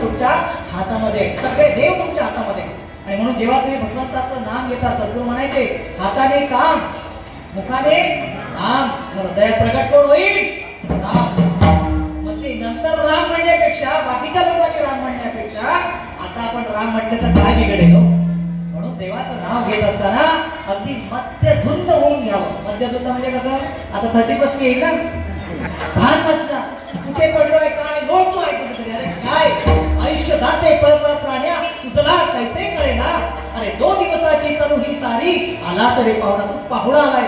तुमच्या हातामध्ये सगळे देव तुमच्या हातामध्ये. आणि म्हणून जेव्हा तुम्ही भगवंताचं नाम घेता सद्गुरू म्हणायचे हाताने काम मुखाने नाम मग हृदयात कोण होईल? नाम. मग ते नंतर राम म्हणण्यापेक्षा बाकीच्या लोकांचे राम म्हणण्यापेक्षा आता आपण राम म्हटलं तर काय बिघडेल हो? म्हणून देवाचं नाव घेत असताना अगदी मध्यधुंद होऊन घ्यावं. मध्यधुंद म्हणजे कसं? आता थर्टी फर्स्ट येईल ना? भान नसता कुठे पडलोय काय? लोटतोय कुठेतरी. जाते पळ प्राण्या तुझला कैसे कळे ना अरे दो दिवसाची तनु ही सारी आला तरी पाहुणा तू पाहुणा आलाय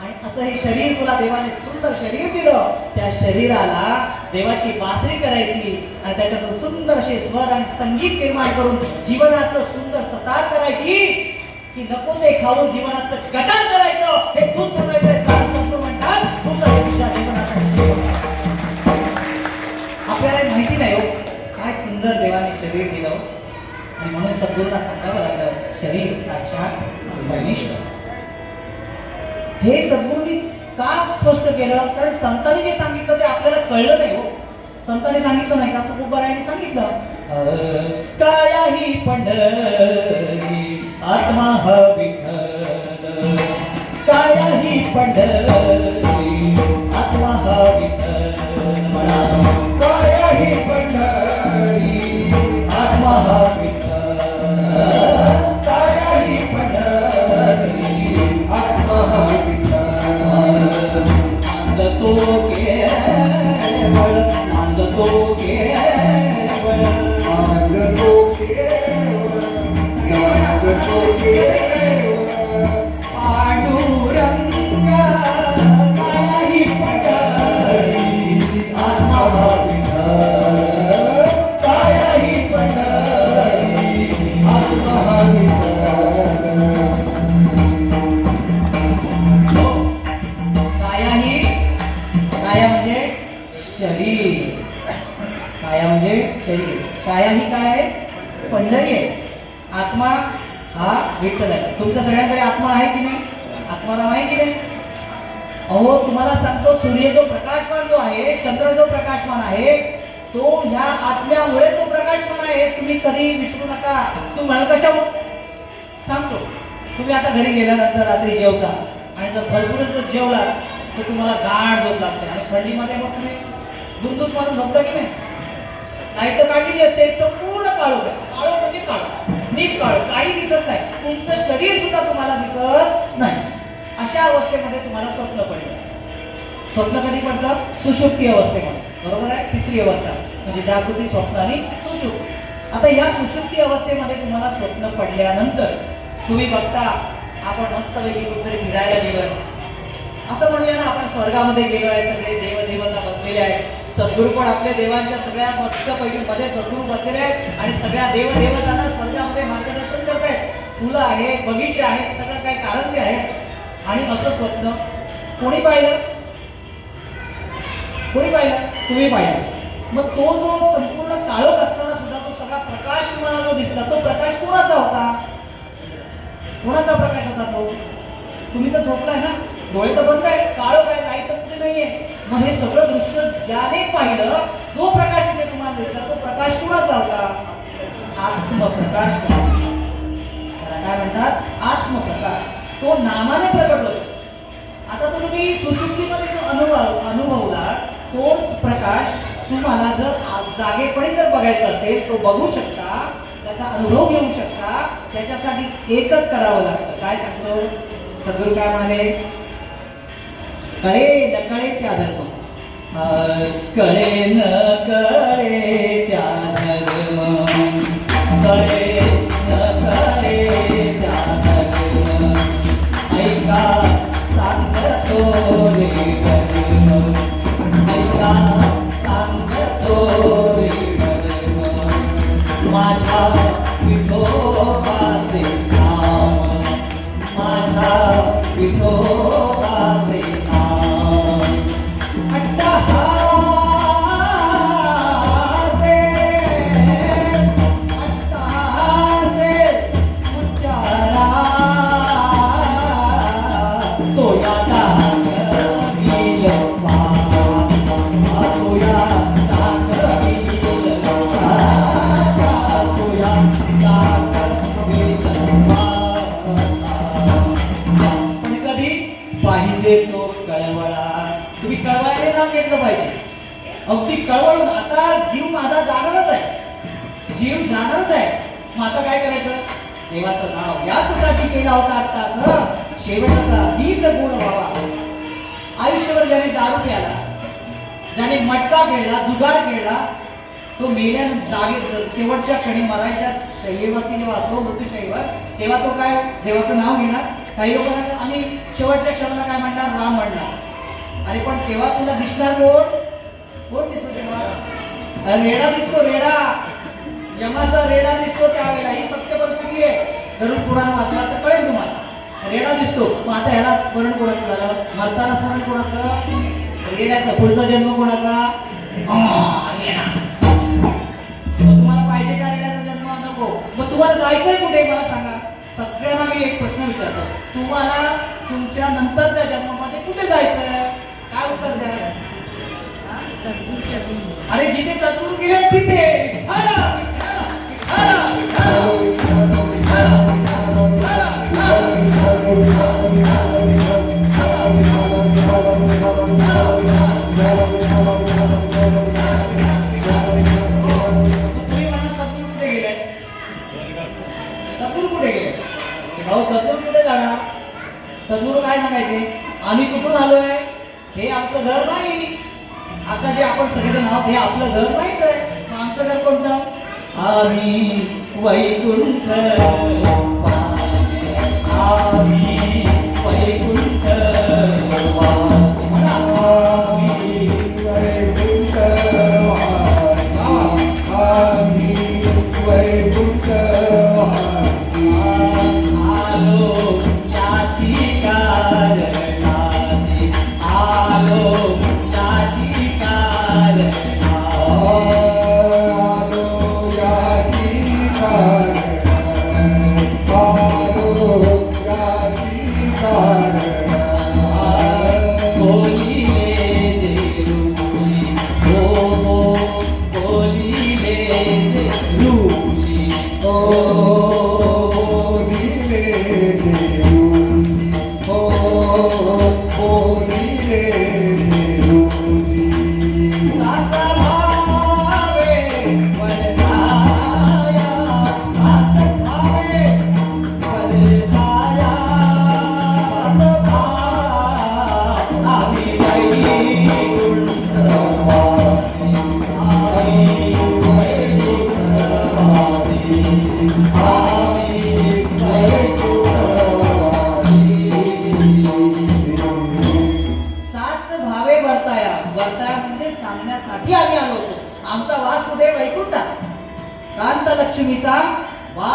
आणि असं हे शरीर तुला देवाने सुंदर शरीर दिलं. त्या शरीराला देवाची बासरी करायची आणि त्याच्यातून सुंदर असे स्वर आणि संगीत निर्माण करून जीवनाचं सुंदर सतार करायची. की नको ते खाऊन जीवनाचं गटार करायचं. हे तू सांगायचं म्हणतात. संपूर्ण सांगावं लागलं शरीर साक्षात परमेश्वर हे सद्गुरूंनी का स्पष्ट केलं? कारण संतांनी जे सांगितलं ते आपल्याला कळलं नाही हो. संतांनी सांगितलं नाही का? तू खूप बऱ्याने सांगितलं. अं, काया ही पंढरी आत्मा हा विठ्ठल. काया ही पंढरी आत्मा हा विठ्ठल. काया ही पंढरी संपूर्ण काळो काळो म्हणजे काळो नीट काळो काही दिसत नाही. तुमचं शरीर सुद्धा तुम्हाला दिसत नाही. अशा अवस्थेमध्ये तुम्हाला स्वप्न पडलं. स्वप्न कधी पडलं? सुशुक्ती अवस्थेमध्ये. बरोबर आहे? तिसरी अवस्था. म्हणजे जागृती स्वप्न आणि सुशुक्ती. आता या सुशुक्ती अवस्थेमध्ये तुम्हाला स्वप्न पडल्यानंतर तुम्ही बघता आपण मस्तपैकी कुठेतरी फिरायला गेलोय. असं म्हणूया ना आपण स्वर्गामध्ये गेलो आहे सगळे देवदेवता बसलेले आहेत. सद्गुरू पण आपल्या देवांच्या सगळ्या मस्तपैकी मध्ये सद्गुरू बसलेले आहेत आणि सगळ्या देव देवतांना स्वर्गामध्ये मार्गदर्शन करत आहेत. फुलं आहे बगीचे आहेत सगळं काही कारण जे आहेत. आणि असं स्वप्न कोणी पाहिलं? कोणी पाहिलं? तुम्ही पाहिलं. मग तो जो संपूर्ण काळोख असताना सुद्धा तो सगळा प्रकाश तुम्हाला जो दिसला तो प्रकाश कोणाचा होता? कोणाचा प्रकाश होता तो? तुम्ही तर झोपलाय ना? डोळे तर बंद आहे काळोख आहे लाइट तर कुठे नाहीये. मग हे सगळं दृश्य ज्याने पाहिलं जो प्रकाश इथे तुम्हाला दिसला. तो प्रकाश कुणाचा होता? आत्मप्रकाश. काय म्हणतात? आत्मप्रकाश. तो नामाने प्रकट होतो. आता तुम्ही सुशुक्तीमध्ये अनुभव अनुभवला तो प्रकाश तुम्हाला जर जागेपणे जागेपणी जर बघायचा असेल तो बघू शकता त्याचा अनुभव घेऊ शकता त्याच्यासाठी एकच करावं लागतं. काय सांगतो? सगळं काय म्हणाले? कळे न कळे त्या धर्म. कळे न कळे त्या धर्म. कळे न कळे त्या धर्म. ऐका सांगतो रे धर्म. ऐका सांगतो रे धर्म. माझ्या विठोबाचे नाम. माझ्या विठोबाचे देवाचं नाव याचसाठी केला होता आता शेवटचा हीच गुण व्हावा. आयुष्यभर ज्याने दारू प्याला ज्याने मटका खेळला जुगार खेळला तो मेल्या जागे शेवटच्या क्षणी मरायच्या शैलीवरती जेव्हा असतो मृत्यूशैलीवर तेव्हा तो काय देवाचं नाव घेणार? काही लोक आणि शेवटच्या क्षणाला काय म्हणणार? राम म्हणणार. आणि पण तेव्हा तुला दिसणार कोण? कोण दिसतो तेव्हा? रेडा दिसतो रेडा यमाचा रेडा दिसतो त्यावेळेला ही सत्य परिस्थिती आहे. धरून पुराण वाचला तर कळेल तुम्हाला. रेडा दिसतो. मग आता ह्याला स्मरण कोणाचं? झालं मरताना स्मरण कोणाचं? रेड्याचा. पुढचा जन्म कोणाचा? तुम्हाला पाहिजे का रेड्याचा जन्म? नको. मग तुम्हाला जायचंय कुठे? मला सांगा. सगळ्यांना मी एक प्रश्न विचारतो. तुम्हाला तुमच्या नंतरच्या जन्मामध्ये कुठे जायचंय? काय उत्तर द्या अरे जिथे सद्गुरू गेले तिथे. विठाला, विठाला, विठाला, जे आपण हे आपलं घर नाहीच आहे. आमचं घर कोणतं? आम्ही वैकुंठ.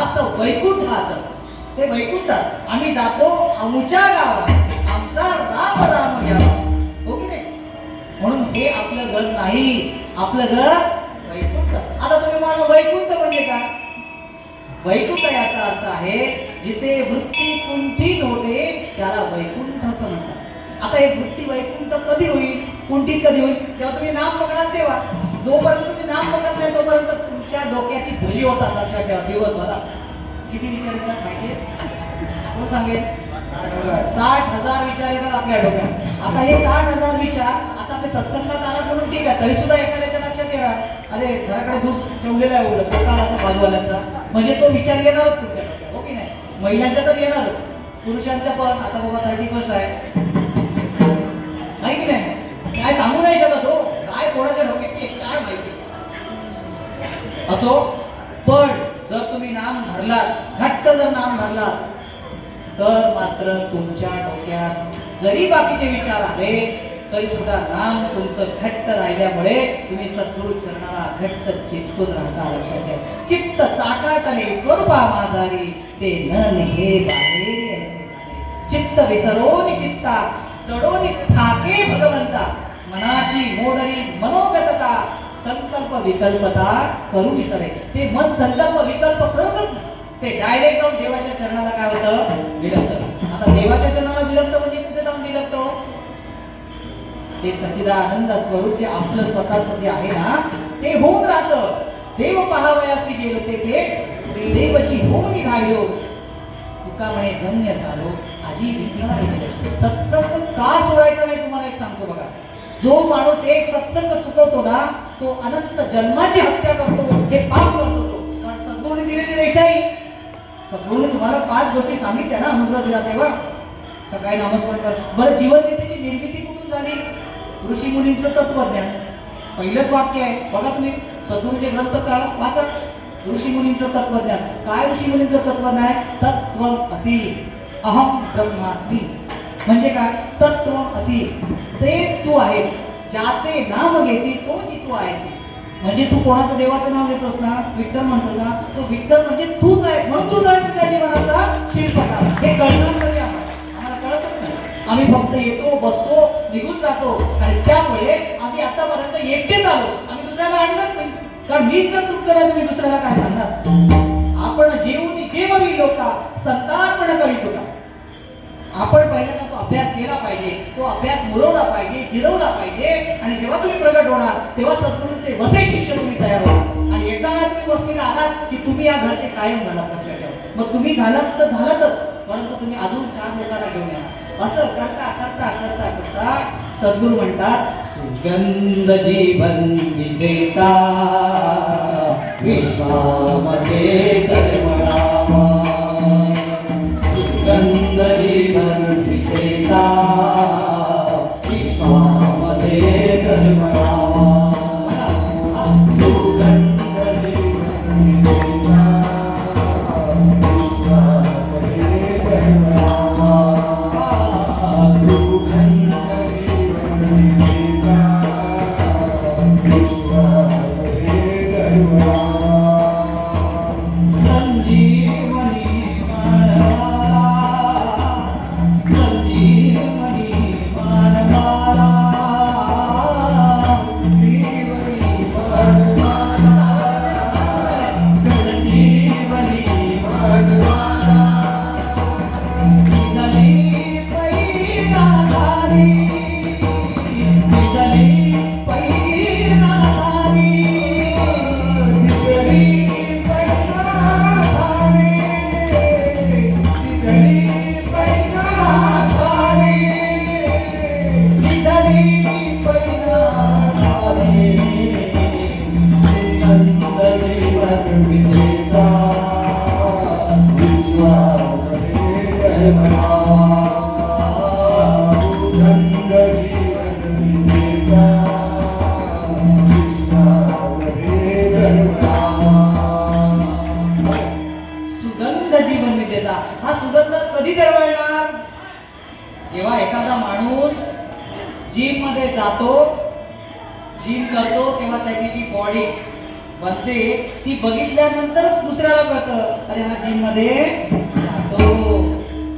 वास वैकुंठात ते वैकुंठात. आम्ही जातो आमच्या गावात. आमचा राम राम घ्यावा हो की नाही? म्हणून हे आपलं घर नाही. आपलं घर वैकुंठ. आता तुम्ही मला वैकुंठ म्हणजे का वैकुंठ याचा अर्थ आहे जिथे वृत्ती कुंठित होते त्याला वैकुंठ असं म्हणतात. आता हे वृत्ती वैकुंठ कधी होईल? कुंठित कधी होईल? तेव्हा तुम्ही नाम पकडाल तेव्हा. जोपर्यंत तुम्ही नाम पकडत नाही तोपर्यंत त्या डोक्याची भजी होत असतात लक्षात ठेवा दिवसभरात किती विचार येतात माहिती कोण सांगेल? साठ हजार विचार येतात आपल्या डोक्यात. आता हे साठ हजार विचार आता आपले सत्संगात आला म्हणून ठीक आहे तरी सुद्धा एखाद्याच्या लक्षात येणार अरे घराकडे दूध ठेवलेलं आहे उलट पोटाला असं बाजूवाल्याचा. म्हणजे तो विचार येणारच तुमच्या डोक्यात हो की नाही? महिलांच्या तर येणारच पुरुषांच्या पण आता बाबा थर्टी फर्स्ट आहे. नाही की नाही? काय सांगू नाही शकत हो. काय कोणाच्या डोक्यात असो पण जर तुम्ही नाम धरलात घट्ट जर नाम धरलात तर मात्र तुमच्या डोक्यात जरी बाकीचे विचार आले तरी सुद्धा नाम तुमचं घट्ट राहिल्यामुळे तुम्ही सद्गुरु चरणाला घट्ट चिचकून राहता लक्षात घ्या. चित्त साकाटले स्वरूपा माझारी ते न निघे बाहेर चित्त विसरोनी चित्ता चढोनी ठाके भगवंता मनाची मोडरी मनोगतता संकल्प विकल्पता करू विसरे ते मन संकल्प विकल्प करतच ते डायरेक्ट जाऊन देवाच्या चरणाला काय होतं? विरक्त आता देवाच्या चरणाला विरक्त म्हणजे कुठे जाऊन विरक्त हो? ते सच्चिदानंद स्वरूप जे आपलं स्वतःच जे आहे ना ते होऊन राहतं. देव पहावयासी गेलो ते ते देवची होऊन निघालो. तुका म्हणे धन्य झालो. आजी विचार सत्संग का सोडायचा नाही? तुम्हाला एक सांगतो बघा. जो माणूस एक सत्संग चुकवतो ना तो अनंत जन्माची हत्या करतो हे पाप करतो कारण संतोने दिलेली रेषाही संतोने तुम्हाला पाच गोष्टी सांगितल्या ना अनुग्रह दिला तेव्हा. सकाळी नमस्कार कर. बरं जीवनगीतेची निर्मिती कुठून झाली? ऋषी मुलींचं तत्वज्ञान. पहिलंच वाक्य आहे बघत नाही. सद्गुरूचे ग्रंथ काळ वाचत ऋषी मुलींचं तत्वज्ञान. काय ऋषी मुलींचं तत्वज्ञान आहे? तत्व असे. अहम ब्रह्मासी. म्हणजे काय? तत्व असे. ते तू आहेस ज्याचे नाम घेते तो तू आहे. म्हणजे तू कोणाचं देवाचं नाव घेतोस ना? विठ्ठल म्हणतो ना. तो विठ्ठल म्हणजे तूच आहे. म्हणून तूच आहे तुझ्या जीवनाचा शिल्पकार हे कळणार कधी आम्हाला आम्हाला कळतच नाही. आम्ही फक्त येतो बसतो निघून जातो. आणि त्यामुळे आम्ही आतापर्यंत एकटेच आलो. आम्ही दुसऱ्याला आणणार नाही. कारण मीच जर चूक केला तुम्ही दुसऱ्याला काय सांगणार? आपण जेवून जेववी अभ्यास केला पाहिजे तो अभ्यास मुरवला पाहिजे जिरवला पाहिजे आणि जेव्हा तुम्ही प्रगट होणार तेव्हा सद्गुरूंचे वसे शिष्य तुम्ही तयार होणार. आणि एकदा तुम्ही वस्तीला आलात की तुम्ही या घरचे कायम झाला लक्षात ठेवा मग तुम्ही घालात तर झालातच परंतु तुम्ही अजून चार लोकांना घेऊन या. असं करता करता करता करता सद्गुरू म्हणतात सुगंध जीवन विजेता विश्वामध्ये कर्मणा ती बघितल्यानंतरच दुसऱ्याला कळतं अरे हा जिममध्ये जातो.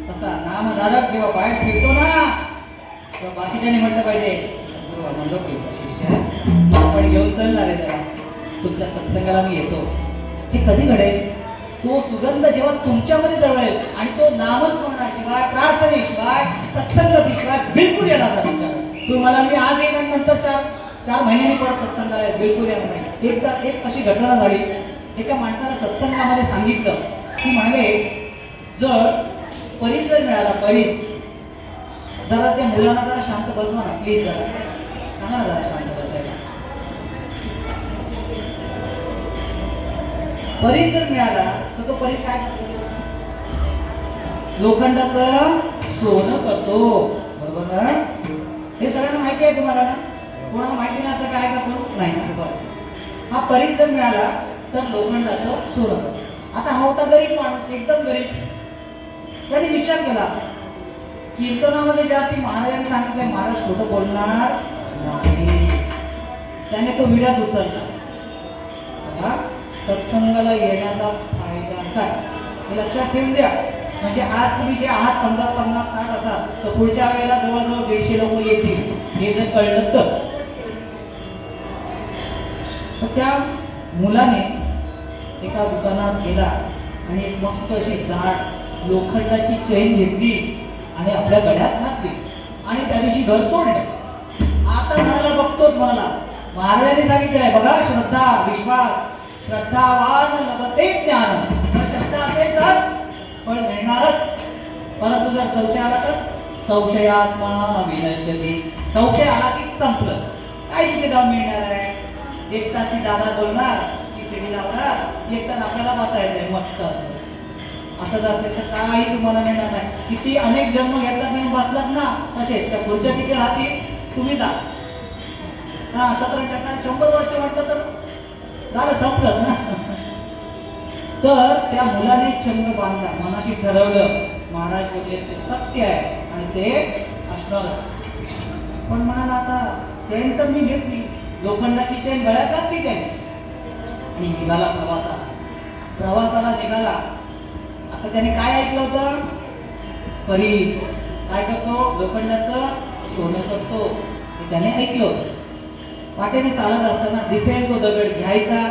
तसा नामधारक जेव्हा बाहेर फिरतो ना. तेव्हा बाकीच्याने म्हटलं पाहिजे म्हणलो की शिष्य आपण घेऊन चालणार आहे त्याला. तुमच्या सत्संगाला मी येतो. हे कधी घडेल? तो सुगंध जेव्हा तुमच्यामध्ये जवळेल आणि तो नामस्मरणाशिवाय प्रार्थनेशिवाय सत्संगतीशिवाय बिलकुल येणार नाही. तुम्हाला मी आज येणार नंतर चार चार महिन्यांनी परत सत्संग येईल, बिलकुल येणार नाही. एकदा एक अशी घटना झाली एका माणसाला सत्संगामध्ये सांगितलं. की म्हणाले जर परीस जर मिळाला परीस जरा त्या मुलांना जरा शांत बसवा ना प्लीज जरा. सांगा ना जरा शांत बसायला. परीस जर मिळाला तर तो परीस काय लोखंडाचं सोनं करतो. बरोबर ना? हे सगळ्यांना माहिती आहे तुम्हाला ना? कोणाला माहिती नसतं काय करतो? नाही बरं. हा परीस जर मिळाला तर लोखंडाचं सोनं आता हा होता गरीब माणूस एकदम गरीब. त्यांनी विचार केला कीर्तनामध्ये ज्या ती महाराजांनी सांगितलं महाराज खोटं बोलणार नाही. त्याने तो विड्यात उतरला. बघा, सत्संगाला येण्याचा फायदा काय? हे लक्षात ठेवून द्या. म्हणजे आज तुम्ही जे आहात पन्नास पन्नास साठ असाल तर पुढच्या वेळेला जवळजवळ दीडशे लोक येतील. हे जर कळलं तर. तर त्या मुलाने एका दुकानात गेला आणि एक मस्त अशी जाड लोखंडाची चेन घेतली आणि आपल्या गड्यात घातली. आणि त्या दिवशी घर सोडले. आता म्हणाला बघतोच म्हणाला महाराजांनी सांगितलंय बघा श्रद्धा विश्वास श्रद्धावान लभते ज्ञान. जर श्रद्धा असेल तर पण मिळणारच. परंतु जर संशय आला तर संशयात्मा विनश्यती. संशय आला की संपलं. काय तिथे जाऊन मिळणार आहे? एक तास ती दादा बोलणार ती शिडी लावणार? एक तास आपल्याला बसायचंय मस्त. असं जाते तर काही तुम्हाला मिळणार नाही. किती अनेक जन्म घेतलात नाही बसलात ना. तसे त्या पुढच्या तिथे राहतील तुम्ही जा. हा सतरा टक्का शंभर वर्ष म्हटलं तर झालं संपलं ना. तर त्या मुलाने चंद्र बांधला. मनाशी ठरवलं. महाराज बोलले ते सत्य आहे आणि ते असणार पण म्हणाला आता ट्रेन तर मी घेतली. लोखंडाची चेन गळ्यात घातली त्याने आणि निघाला प्रवासाला. प्रवासाला निघाला. आता त्याने काय ऐकलं होतं? परी काय करतो? लोखंडाचं सोनं करतो हे त्याने ऐकलं होतं. वाटेने चालत असताना दिसेल तो दगड घ्यायचा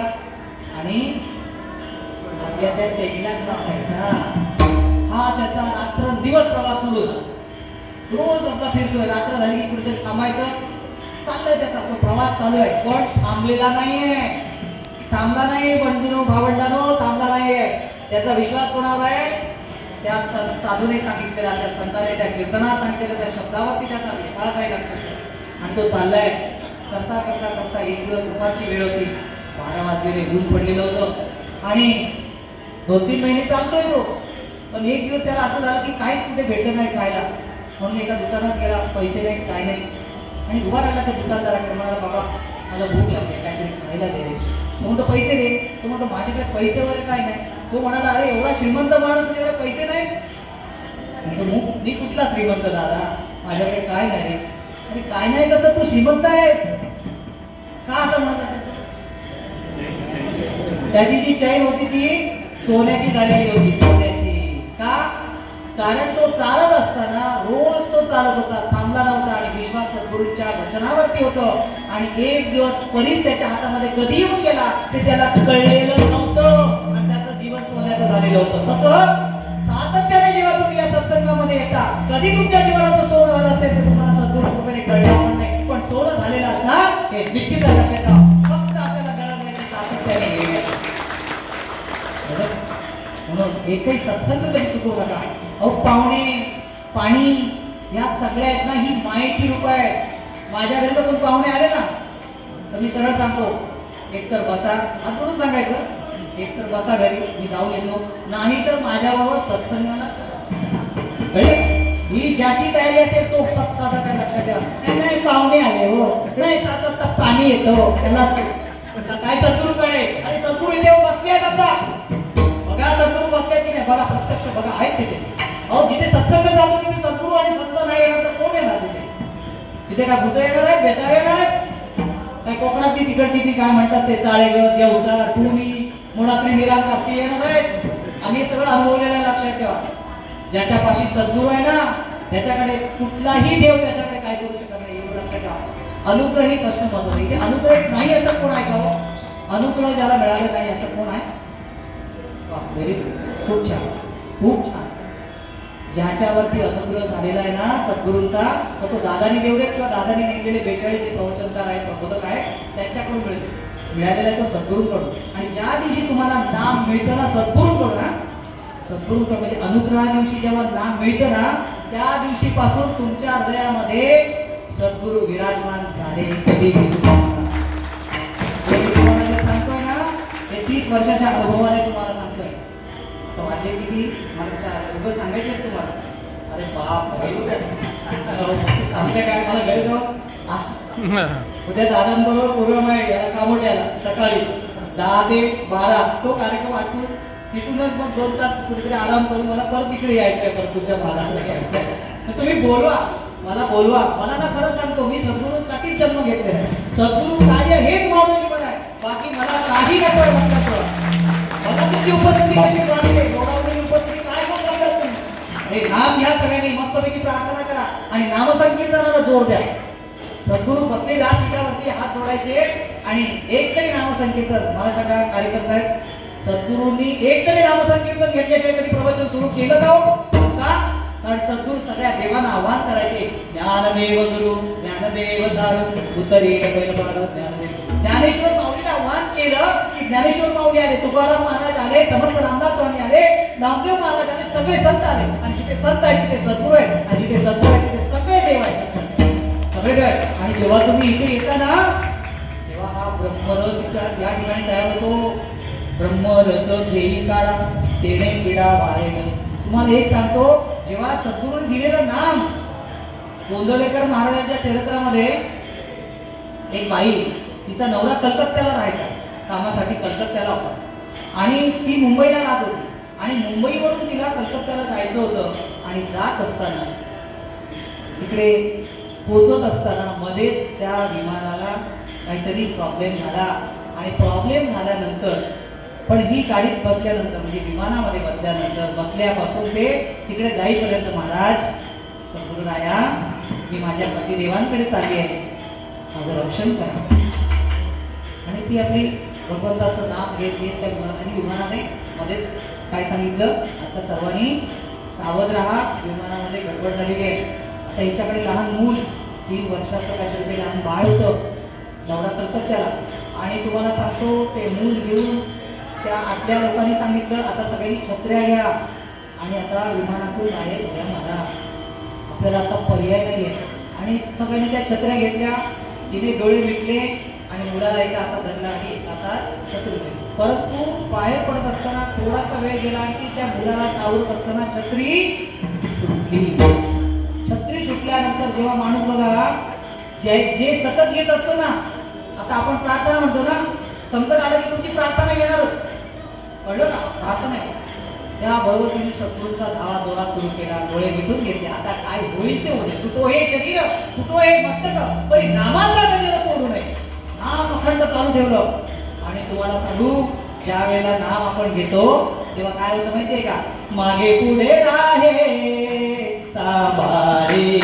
आणि आपल्या त्या टेकल्यात टाकायचा. हा त्याचा रात्र दिवस प्रवास सुरू झाला. रोज आपला फिरतोय. रात्र झाली की कुठेतरी थांबायचं. चाललंय त्याचा तो प्रवास चालू आहे पण थांबलेला नाहीये. थांबला नाही बंधूनो भावंडानो थांबला नाहीये. त्याचा विश्वास कोणावर आहे? त्या साधूने सांगितलेला त्या संताने त्या कीर्तनात सांगितलेल्या त्या शब्दावरती त्याचा विश्वास आहे लक्षात आणि तो चाललाय. करता करता करता एक दिवस दुपारची वेळ होती. बारा वाजलेले ऊन पडलेलं होतं. आणि दोन तीन महिने चालतोय तो. पण एक दिवस त्याला असं झालं की काहीच कुठे भेटत नाही खायला. म्हणून एका दुकानात गेला. पैसे नाही काय नाही. आणि उभा राहिला त्या दुकानदाराकडे म्हणाला बाबा मला भूक लागते काहीतरी खायला दे. तो म्हणतो पैसे दे. तो म्हणतो माझ्याकडे पैसे वगैरे काय नाही. तो म्हणाला अरे एवढा श्रीमंत माणूस तुझ्याकडे पैसे नाही. म्हणतो मी कुठला श्रीमंत दादा? माझ्याकडे काय नाही. आणि अरे काय नाही कसं तू श्रीमंत आहे का असं म्हणतात त्याची जी चैन होती ती सोन्याची झालेली होती सोन्याची. का? कारण तो चालत असताना रोज तो चालत होता थांबला नव्हता आणि विश्वास सद्गुरूंच्या वचनावरती होतो. आणि एक दिवस परीच त्याच्या हातामध्ये कधी येऊन गेला ते त्याला कळलेलं नव्हतं. आणि त्याचं जीवन सोन्याचं झालेलं होतं. तसं सातत्याने जेव्हा तुम्ही या सत्संगामध्ये येता कधी तुमच्या जीवनाचं सोनं झालं असेल ते तुम्हाला सद्गुरू कृपेने कळलं नाही. पण सोनं झालेलं असणार हे निश्चित लक्षात फक्त आपल्याला कळत नाही सातत्याने म्हणून एकही सत्संग तरी चुकवू नका. अहो पाहुणे पाणी या सगळ्या आहेत ना ही मायेची रूप आहे. माझ्या घरी पण पाहुणे आले ना? तर मी सरळ सांगतो एक तर बसा. आज म्हणून सांगायचं? एक तर बसा घरी मी जाऊन येतो. नाही तर माझ्याबरोबर सत्संगाला ही म्हणजे ज्याची तयारी असेल तो सत्ता काय लक्षात ठेवा. नाही, पाहुणे आले हो. नाही सात पाणी येतं हो. त्याला काय सत्सुरू काय? अरे सत्सुरू इथे बसले आता. बघा सद्गुरू बसले की नाही? बघा प्रत्यक्ष बघा. आहेत तिथे. सत्संग चालू तिथे सद्गुरू आणि सत्संग नाही येणार तर कोण येणार तिथे? तिथे काय भूत येणार आहेत? बेताळ येणार आहेत? काय कोकणातली तिकडची ती काय म्हणतात ते चाळेगड देवता टुणी मुळातली निरांकार ते येणार आहेत. आम्ही सगळं अनुभवलेलं लक्षात ठेवा. ज्याच्या पाशी सद्गुरू आहे ना त्याच्याकडे कुठलाही देव त्याच्याकडे काय करू शकत नाही एवढं लक्षात ठेवा. अनुग्रहित असणं महत्वाचं आहे. इथे अनुग्रहित नाही असं कोण आहे का हो? अनुग्रह ज्याला मिळालं नाही असं कोण आहे? खूप छान. खूप छान. ज्याच्यावरती अनुग्रह झालेला आहे ना सद्गुरूंचा तर तो दादानी देवडे किंवा दादानी लिहिलेले बेचाळीस जे प्रवचनकार आहेत संबोधक आहेत त्यांच्याकडून मिळते. मिळालेला आहे तो सद्गुरूंकडून. आणि ज्या दिवशी तुम्हाला नाम मिळतं ना सद्गुरूंकडून ना सद्गुरूंकडून म्हणजे अनुग्रहा दिवशी जेव्हा नाम मिळतं ना त्या दिवशीपासून तुमच्या हृदयामध्ये सद्गुरू विराजमान झाले. कधी तुम्हाला जे सांगतोय? ना ते तीस वर्षाच्या अनुभवाने तुम्हाला सांगतोय. तर माझे किती मला उभं सांगायचे तुम्हाला अरे बाप आमच्या काय मला घरी जाऊ उद्या दादांबरोबर प्रोग्राम आहे याला कामोट्याला सकाळी दहा ते बारा. तो कार्यक्रम आठवून तिथूनच मग दोन तास कुठेतरी आराम करून मला परत इकडे यायचं आहे परत तुमच्या भागाला यायचं तर तुम्ही बोलवा मला बोलवा. मला ना खरं सांगतो मी सद्गुरूंसाठीच जन्म घेतलेला आहे. सद्गुरू कार्य हेच माझं जीवन आहे. बाकी मला काही नको उपस्थिती कशी वाटते गोडावलेली उपस्थिती काय कोण करतात तुम्ही हे नाम घ्या सगळ्यांनी. मस्तपैकी प्रार्थना करा. आणि नामसंकीर्तनाला जोर द्या. सद्गुरू बसले व्यासपीठावरती हात जोडायचे आणि एक तरी नामसंकीर्तन. मला सांगा कार्यकर साहेब सद्गुरूंनी एक तरी नामसंकीर्तन घेतल्याशिवाय कधी प्रवचन सुरू केलं का हो? का? कारण सद्गुरू सगळ्या देवांना आव्हान करायचे. ज्ञानदेव गुरु ज्ञानदेव दारू. उतरी पाडू ज्ञानदेव ज्ञानेश्वर माऊलीला आव्हान केलं ज्ञानेश्वर माऊली आले तुकाराम महाराज आले समर्थ रामदास स्वामी आले नामदेव महाराज आले सगळे संत आले. आणि जिथे संत आहे तिथे सद्गुरू आहे आणि जिथे सद्गुरू आहे तिथे सगळे देव आहेत. सगळे देव आणि जेव्हा तुम्ही इथे येता ना तेव्हा हा ब्रह्मरस या ठिकाणी तयार होतो. ब्रह्मरस घेई काढा तेने पिढा वारेल तुम्हाला एक सांगतो जेव्हा सद्गुरूने दिलेलं नाम गोंदवलेकर महाराजांच्या चरित्रामध्ये एक बाई तिचा नवरा कलकत्त्याला राहायचा. कामासाठी कलकत्त्याला होता. आणि ती मुंबईला राहत होती. आणि मुंबईवरून तिला कलकत्त्याला जायचं होतं आणि जात असताना तिकडे पोचत असताना मध्येच त्या विमानाला काहीतरी प्रॉब्लेम झाला. आणि प्रॉब्लेम झाल्यानंतर पण ही गाडीत बसल्यानंतर म्हणजे विमानामध्ये बसल्यानंतर बसल्यापासून ते तिकडे जाईपर्यंत महाराज सद्गुरुराया मी माझ्या पतिदेवांकडे चालली आहे. माझं रक्षण करा. आणि ती आपली भगवंताचं नाम घेत घेत त्या विमानाने विमानाने मध्येच काय सांगितलं? आता सर्वांनी सावध राहा. विमानामध्ये गडबड झालेली आहे. आता हिच्याकडे लहान मूल तीन वर्षाचं काहीतरी ते लहान बाळ होतं. नवरा करतात त्याला. आणि तुम्हाला सांगतो ते मूल घेऊन त्या आतल्या लोकांनी सांगितलं आता सगळ्यांनी छत्र्या घ्या. आणि आता विमानातून बाहेर उड्या मारा आपल्याला आता पर्याय नाही आहे आणि सगळ्यांनी त्या छत्र्या घेतल्या. तिने डोळे मिटले. आणि मुलाला एक असा धरला की आता छत्री परंतु बाहेर पडत असताना थोडासा वेळ गेला आणि त्या मुलाला चावत असताना छत्री सुटली. छत्री सुटल्यानंतर जेव्हा माणूस बघा जे जे सतत येत असतो ना आता आपण प्रार्थना म्हणतो ना संकट आलं की तुमची प्रार्थना येणारच कळलं ना प्रार्थना आहे त्याबरोबर तिने शत्रूंचा धावा दोरा सुरू केला डोळे मिटून घेतले. आता काय होईल ते होईल. तुटो हे शरीर तुटो हे मस्तक? पण नामाचा सोडू नये. नाम अखंड चालू ठेवलं. आणि तुम्हाला सांगू ज्या वेळेला नाम आपण घेतो तेव्हा काय होतं माहितीये का? मागे पुढे राहे सांभाळी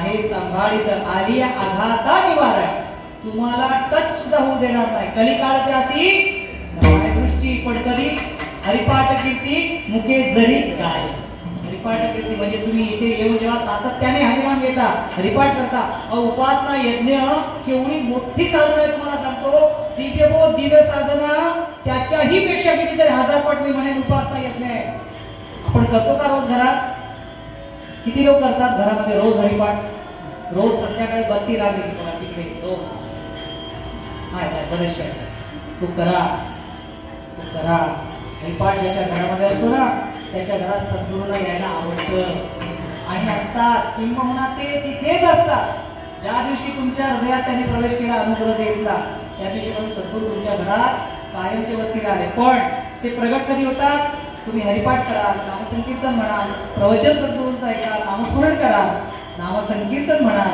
आहे सांभाळीत आली आघाता निवारा तुम्हाला टच सुद्धा होऊ देणार नाही. कलिकाळ त्यासी दृष्टी पडकरी हरिपाठ कीर्ती मुखे जरी काय हरिपाठ कीर्ती म्हणजे तुम्ही इथे येऊन जेव्हा सातत्याने हरिमान घेता हरिपाठ करता उपासना यज्ञ केवढी मोठी साधना आहे तुम्हाला सांगतो. दिव्य व दिव्य साधना त्याच्याही पेक्षा कितीतरी हजार पट मी म्हणेन उपासना यज्ञ आहे. आपण करतो का रोज घरात? किती लोक करतात घरामध्ये? रोज हरिपाठ रोज संध्याकाळी बत्ती लागली तुम्हाला तिकडे रोज हाय बरेचसे तू करा तू करा हरिपाठ ज्याच्या घरामध्ये असतो ना त्याच्या घरात सद्गुरूला यायला आवडतं. आणि असतात किंबहुना ते तिथेच असतात. ज्या दिवशी तुमच्या हृदयात त्यांनी प्रवेश केला अनुग्रह देतला त्या दिवशी पण सद्गुरू तुमच्या घरात कायमचे वरती आले पण ते प्रगट कधी होतात? तुम्ही हरिपाठ कराल नामसंकीर्तन म्हणाल प्रवचन सद्गुरूंचं ऐकाल नामस्मरण करा नामसंकीर्तन म्हणा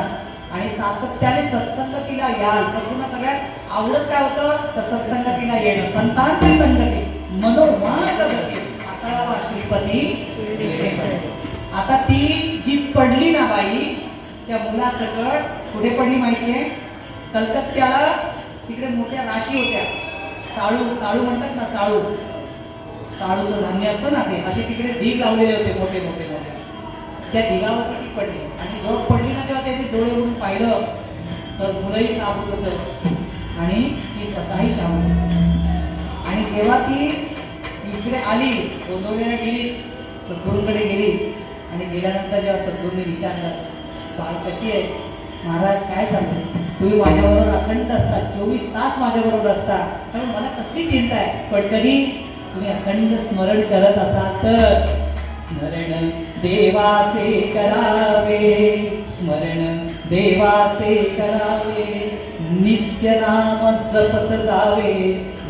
आणि सातत्याने सत्संगतीला याल सद्गुरूंना सगळ्यात आवडत काय होतं? तर सत्संगतीला येणं. संतांची संगती मनोमानस गती. आता श्रीपती आता ती जी पडली ना बाई त्या मुलासकट पुढे पडली माहितीये कलकत्त्याला. तिकडे मोठ्या राशी होत्या. साळू साळू म्हणतात ना साळू साळूचं धान्य असतं ना ते असे तिकडे ढीग लावलेले होते मोठे मोठे मोठे. त्या ढिगावरती ती पडली. आणि जेव्हा पडली ना तेव्हा त्याचे डोळे उडून पाहिलं. तर मुलंही साबूत होतं. आणि ती स्वतःही सावली आणि जेव्हा ती इकडे आली गोंदवलेला गेली सद्गुरूकडे गेली आणि गेल्यानंतर जेव्हा सद्गुरूने विचारलं बाळ कशी आहे? महाराज काय सांगू तुम्ही माझ्याबरोबर अखंड असता. चोवीस तास माझ्याबरोबर असता. त्यामुळे मला कसली चिंता आहे? पण तरी तुम्ही अखंड स्मरण करत असाल तर स्मरण देवाचे करावे. स्मरण देवाचे करावे. नित्य नाम जपत जावे.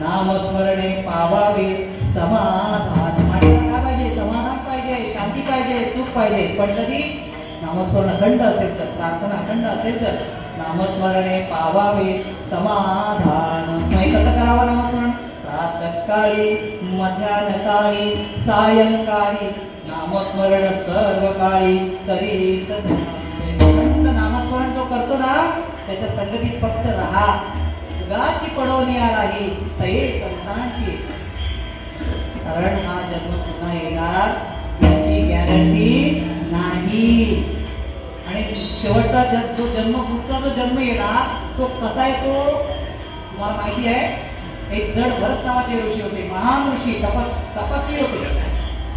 नामस्मरणे पावावे. समाधान काय पाहिजे? समाधान पाहिजे. पाहिजे. पण तरी नामस्मरण अखंड असेल तर प्रार्थना अखंड असेल तर नामस्मरणे पावावे. समाधान. नाही कसं करावं नामस्मरण? प्रातकाळी मध्यान्हकाळी सायंकाळी नामस्मरण सर्व काळी तरी नामस्मरण जो करतो ना त्याच्या संगतीत फक्त राहा. सुगाची पडवणी आहे तये संतांची कारण हा जन्म पुन्हा येणार याची गॅरंटी नाही. आणि शेवटचा जन जो जन्म पुढचा जो जन्म येणार तो कसा येतो? तुम्हाला माहिती आहे एक जड भरत नावाचे ऋषी होते महान ऋषी तपस तपस्वी होते.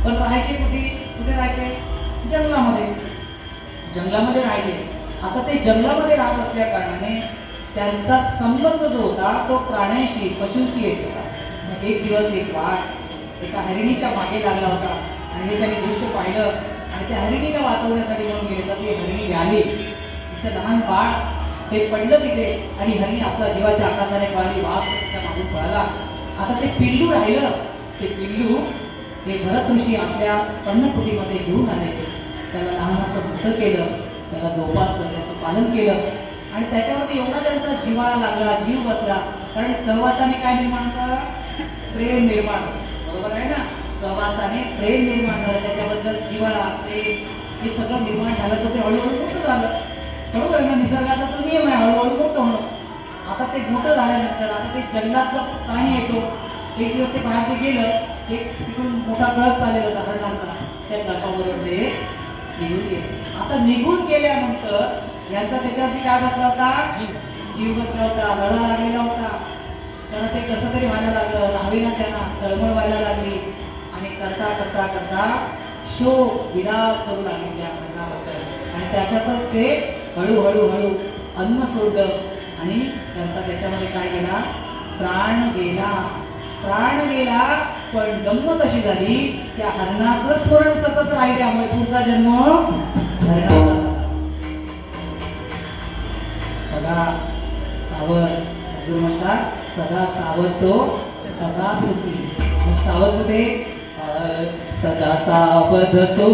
पण राहायचे कुठे कुठे राहिले? जंगलामध्ये. जंगलामध्ये राहिले. आता ते जंगलामध्ये राहत असल्या कारणाने त्यांचा संबंध जो होता तो प्राण्यांशी पशूंशी येत होता. मग एक दिवस एक वाघ एका हरिणीच्या मागे लागला होता. आणि हे त्यांनी दृश्य पाहिलं. आणि त्या हरिणीला वाचवण्यासाठी म्हणून गेले तर ती हरिणी आली. तिचं लहान बाळ ते पडलं तिथे आणि हरिणी आपल्या जीवाच्या आकाराने पळाली वाघ त्या मागून पळाला. आता ते पिल्लू राहिलं. ते पिल्लू हे भरत ऋषी आपल्या पर्णकुटीमध्ये घेऊन आले. त्याला लहानाचं मोठं केलं त्याला जोपासलं त्याचं पालन केलं. आणि त्याच्यावरती एवढा त्यांचा जिव्हाळा लागला जीव बसला. कारण सहवासाने काय निर्माण होतं प्रेम निर्माण. बरोबर आहे ना? सहवासाने प्रेम निर्माण झालं. त्याच्याबद्दल जिव्हाळा प्रेम हे सगळं निर्माण झालं. तर ते हळूहळू मोठं झालं. बरोबर आहे ना? निसर्गाचा तो नियम आहे हळूहळू मोठं होणं. आता ते मोठं झाल्यानंतर आता ते जंगलातलं पाणी येतो. एक दिवस ते बाहेर गेलं. एक तिकडून मोठा कळस आलेला होता हरणांचा त्या कळपाबरोबर ते निघून गेले. आता निघून गेल्यानंतर यांचा त्याच्यावरती काय बसला होता? जीव बसला होता लढा लागलेला होता. तर ते कसं तरी व्हायला लागलं. राहावीना त्यांना. तळमळ व्हायला लागली. आणि करता करता करता शोक विलास करू लागले त्या हरणाबद्दल आणि त्याच्यातच ते हळूहळू हळू अन्न सोडलं. आणि त्यांचा त्याच्यामध्ये काय गेला प्राण गेला. प्राण गेला पण गंमत अशी झाली त्या हरणाचं स्मरण सतत राहील त्यामुळे पुढचा जन्म सदा सावध. गुरु म्हणतात सदा सावध तो सदा सुखी. मग सावध कुठे? सदा सावध तो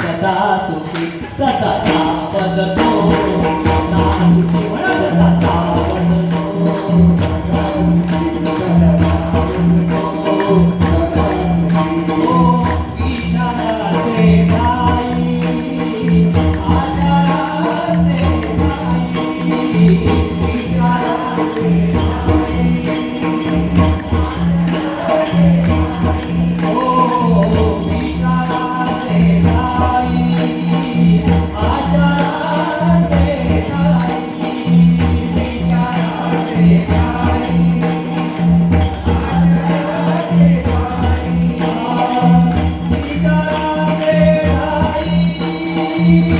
सदा सुखी. सदा सावध तो. सदा सुखी म्हणा. सदा